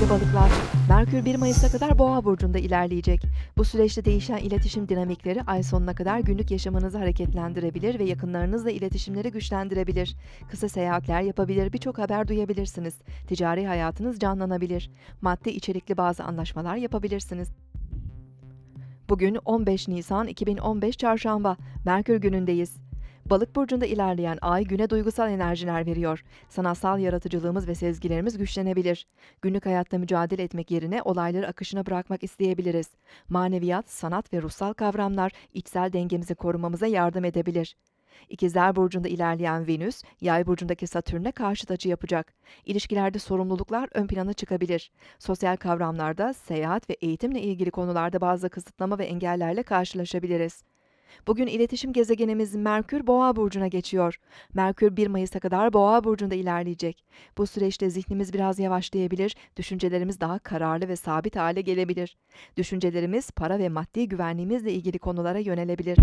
Sevgili balıklar, Merkür 1 Mayıs'a kadar Boğa burcunda ilerleyecek. Bu süreçte değişen iletişim dinamikleri ay sonuna kadar günlük yaşamınızı hareketlendirebilir ve yakınlarınızla iletişimleri güçlendirebilir. Kısa seyahatler yapabilir, birçok haber duyabilirsiniz. Ticari hayatınız canlanabilir. Maddi içerikli bazı anlaşmalar yapabilirsiniz. Bugün 15 Nisan 2015 Çarşamba, Merkür günündeyiz. Balık burcunda ilerleyen ay güne duygusal enerjiler veriyor. Sanatsal yaratıcılığımız ve sezgilerimiz güçlenebilir. Günlük hayatta mücadele etmek yerine olayları akışına bırakmak isteyebiliriz. Maneviyat, sanat ve ruhsal kavramlar içsel dengemizi korumamıza yardım edebilir. İkizler burcunda ilerleyen Venüs, Yay burcundaki Satürn'e karşıt açı yapacak. İlişkilerde sorumluluklar ön plana çıkabilir. Sosyal kavramlarda, seyahat ve eğitimle ilgili konularda bazı kısıtlama ve engellerle karşılaşabiliriz. Bugün iletişim gezegenimiz Merkür Boğa burcuna geçiyor. Merkür 1 Mayıs'a kadar Boğa burcunda ilerleyecek. Bu süreçte zihnimiz biraz yavaşlayabilir, düşüncelerimiz daha kararlı ve sabit hale gelebilir. Düşüncelerimiz para ve maddi güvenliğimizle ilgili konulara yönelebilir.